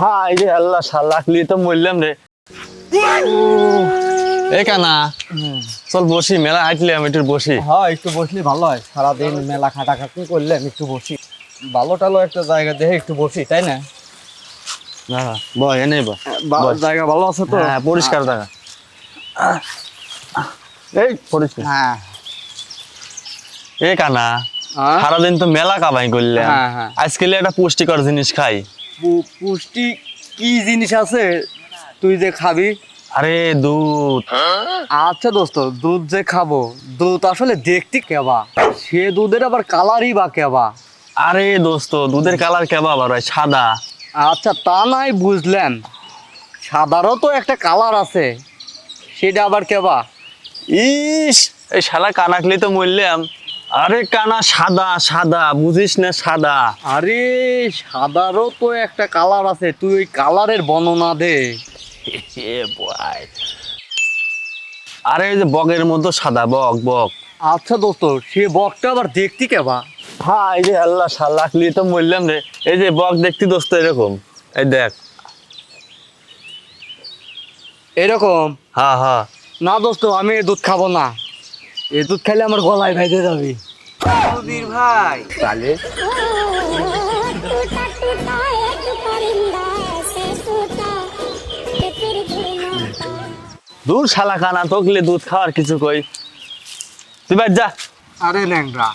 High রে আল্লাহ শালাকলি তো মরলাম রে। এ কানা চল বসি মেলা হাঁটলে আমি একটু বসি। হ্যাঁ একটু বসলে ভালো হয়। সারাদিন মেলা খাটাখাটি করলে আমি একটু বসি। ভালো টালো একটা জায়গা দেখে একটু বসি তাই না? না বয় এনে বয়। জায়গা ভালো আছে তো? হ্যাঁ পরিষ্কার থাকা এই পরিষ্কার। হ্যাঁ। এ কানা হ্যাঁ? সারাদিন তো মেলা কামাই করলে হ্যাঁ, হ্যাঁ। আজকে একটা পুষ্টিকর জিনিস খাই। পু- পুষ্টি কি জিনিস আছে? তুই যে খাবি। আরে দুধ। আচ্ছা দোস্ত দুধ যে খাব দুধ আসলে দেখতে কেবা? সে দুধের আবার কালারই বা কেবা? আরে দোস্ত দুধের কালার কেবা আবার সাদা। আচ্ছা তা নাই বুঝলাম সাদারও তো একটা কালার আছে। সেটা আবার কেবা? ইস এই শালা কানাকলি তো মরলাম। আরে কানা সাদা সাদা বুঝিস না সাদা। আরে সাদারও তো একটা কালার আছে তুই ওই কালারের বর্ণনা দে। আরে এই যে বগের মতো সাদা বক বক। আচ্ছা দোস্ত সে বকটা আবার দেখতে কেবা হ্যাঁ এই যে আল্লাহ শালাকলি তো মরলাম রে। এই যে বক দেখতি দোস্ত এরকম। এই দেখ। এরকম? হ্যাঁ হ্যাঁ। না দোস্ত আমি দুধ খাব না। এ দুধ খাইলে আমার গলায় ভেজে যাবে। সুধীর ভাই। তাহলে? দূর শালা কানা তোকলে দুধ খাওয়ার কিছু কই? তুই বাদ যা। আরে ন্যাংরা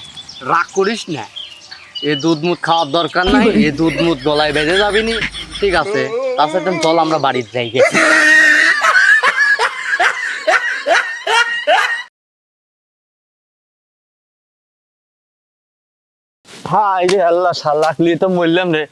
রাগ করিস না। এ দুধ মুদ খাওয়ার দরকার নাই এ দুধ মুদ গলায় বেঁধে যাবিনি ঠিক আছে তার সাথে চল আমরা বাড়ির যাই। এই যে আল্লাহ শালাকলি তো মরলাম রে।